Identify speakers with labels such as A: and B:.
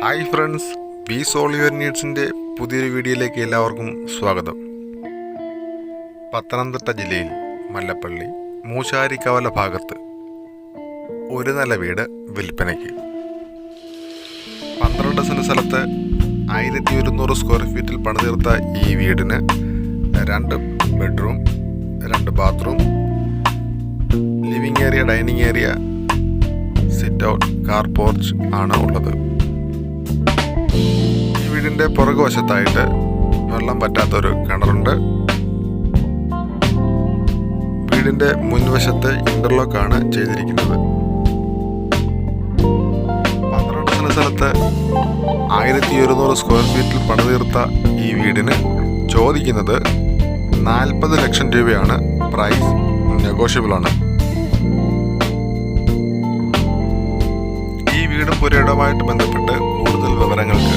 A: Hi friends B സോളിവർ നീഡ്സിന്റെ പുതിയൊരു വീഡിയോയിലേക്ക് എല്ലാവർക്കും സ്വാഗതം. പത്തനംതിട്ട ജില്ലയിൽ മല്ലപ്പള്ളി മൂശാരിക്കവല ഭാഗത്ത് ഒരു നില വീട് വിൽപ്പനയ്ക്ക്. പന്ത്രണ്ട് സെന്റ് സ്ഥലത്ത് ആയിരത്തി ഒരുന്നൂറ് സ്ക്വയർ ഫീറ്റിൽ പണിതീർത്ത ഈ വീടിന് രണ്ട് ബെഡ്റൂം രണ്ട് bathroom living area dining area out car porch ആണ് ഉള്ളത്. ഈ വീടിന്റെ പുറകുവശത്തായിട്ട് വെള്ളം പറ്റാത്തൊരു കിണറുണ്ട്. വീടിന്റെ മുൻവശത്ത് ഇന്റർലോക്കാണ് ചെയ്തിരിക്കുന്നത്. പന്ത്രണ്ട് സ്ഥലത്ത് ആയിരത്തി ഒരുന്നൂറ് സ്ക്വയർ ഫീറ്റിൽ പണിതീർത്ത ഈ വീടിന് ചോദിക്കുന്നത് നാൽപ്പത് ലക്ഷം രൂപയാണ്. പ്രൈസ് നെഗോഷ്യബിൾ വീടും പുരയിടവുമായിട്ട് ബന്ധപ്പെട്ട് കൂടുതൽ വിവരങ്ങൾക്ക്